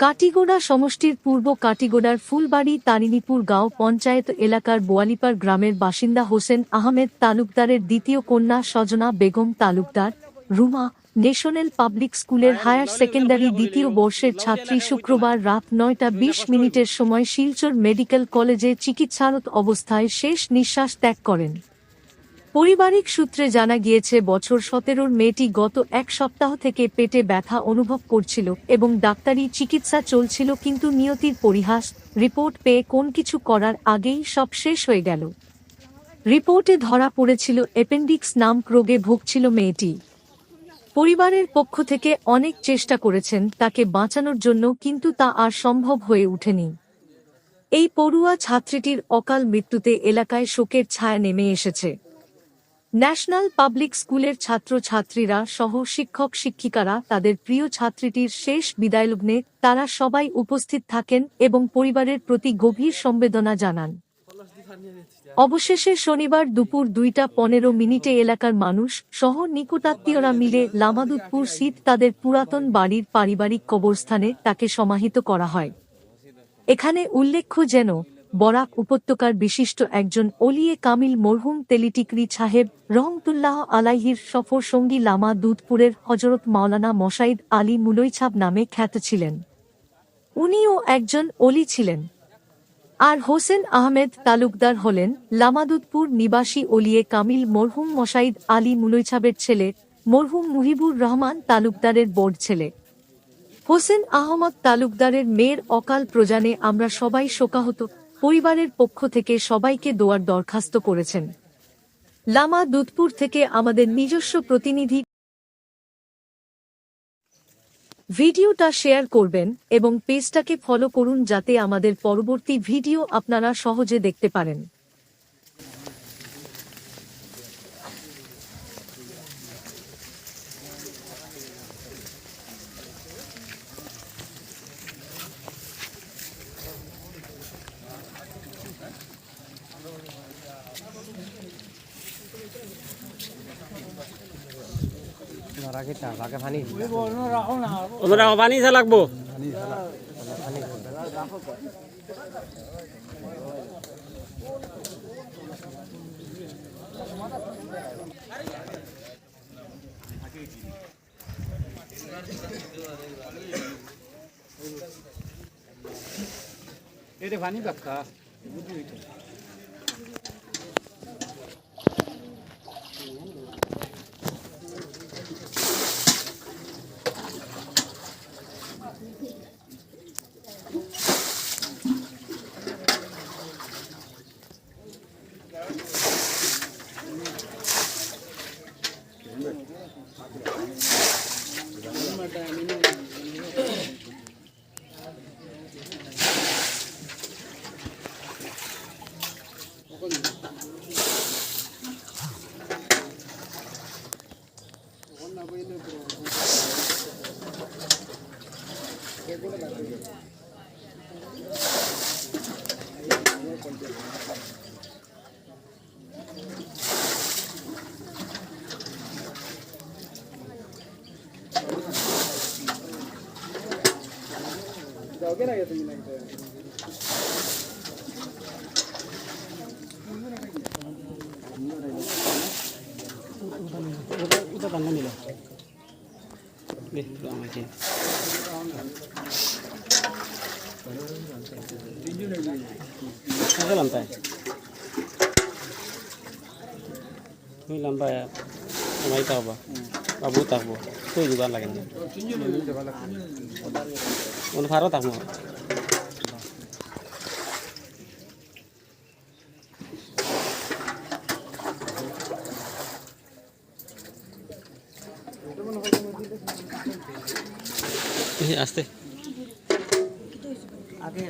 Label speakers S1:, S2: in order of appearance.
S1: কাটিগোড়া সমষ্টির পূর্ব কাটিগোড়ার ফুলবাড়ি, তারিণীপুর গাঁও পঞ্চায়েত এলাকার বোয়ালিপার গ্রামের বাসিন্দা হোসেন আহমেদ তালুকদারের দ্বিতীয় কন্যা সজনা বেগম তালুকদার, রুমা, ন্যাশনাল পাবলিক স্কুলের হায়ার সেকেন্ডারি দ্বিতীয় বর্ষের ছাত্রী শুক্রবার রাত নয়টা বিশ মিনিটের সময় শিলচর মেডিকেল কলেজে চিকিৎসারত অবস্থায় শেষ নিঃশ্বাস ত্যাগ করেন। পারিবারিক সূত্রে জানা গিয়েছে, বছর সতেরোর মেয়েটি গত এক সপ্তাহ থেকে পেটে ব্যথা অনুভব করছিল এবং ডাক্তারি চিকিৎসা চলছিল কিন্তু নিয়তির পরিহাস, রিপোর্ট পেয়ে কোন কিছু করার আগেই সব শেষ হয়ে গেল। রিপোর্টে ধরা পড়েছিল, অ্যাপেন্ডিক্স নাম রোগে ভুগছিল মেয়েটি। পরিবারের পক্ষ থেকে অনেক চেষ্টা করেছেন তাকে বাঁচানোর জন্য কিন্তু তা আর সম্ভব হয়ে ওঠেনি। এই পড়ুয়া ছাত্রীটির অকাল মৃত্যুতে এলাকায় শোকের ছায়া নেমে এসেছে। ন্যাশনাল পাবলিক স্কুলের ছাত্রছাত্রীরা সহ শিক্ষক শিক্ষিকারা তাদের প্রিয় ছাত্রীটির শেষ বিদায়লগ্নে তারা সবাই উপস্থিত থাকেন এবং পরিবারের প্রতি গভীর সম্বেদনা জানান। অবশেষে শনিবার দুপুর দুইটা পনেরো মিনিটে এলাকার মানুষ সহ নিকটাত্মীয়রা মিলে লামাদুদপুর সিট তাদের পুরাতন বাড়ির পারিবারিক কবরস্থানে তাকে সমাহিত করা হয়। এখানে উল্লেখ্য যেন বরাক উপত্যকার বিশিষ্ট একজন অলিয়ে কামিল মরহুম তেলিটিকরি সাহেব রহমতুল্লাহ আলাইহির সফর সঙ্গী লামা দুধপুরের হজরত মাওলানা মশাইদ আলী মুলইছাব নামে খ্যাত ছিলেন। উনিও একজন অলি ছিলেন। আর হোসেন আহমেদ তালুকদার হলেন লামাদুদপুর নিবাসী অলিয়ে কামিল মরহুম মশাইদ আলী মুলইছাবের ছেলে, মরহুম মুহিবুর রহমান তালুকদারের বোর্ড ছেলে। হোসেন আহমদ তালুকদারের মেয়ের অকাল প্রজানে আমরা সবাই শোকাহত পরিবারের পক্ষ থেকে সবাইকে দোয়ার দরখাস্ত করেছেন। লামা দুধপুর থেকে আমাদের নিজস্ব প্রতিনিধি ভিডিওটা শেয়ার করবেন এবং পেজটাকে ফলো করুন যাতে আমাদের পরবর্তী ভিডিও আপনারা সহজে দেখতে পারেন।
S2: রাখিটা লাগে পানি
S3: ওদের পানি Gracias. লাগবো
S2: এটা পানি বাক্কা
S3: এটা টান্না নিল তুমি লাম্পায় আমাই থাকবা বাবু থাকব তুই যোগান লাগে ফারও থাকব। আসতে।
S2: আগে।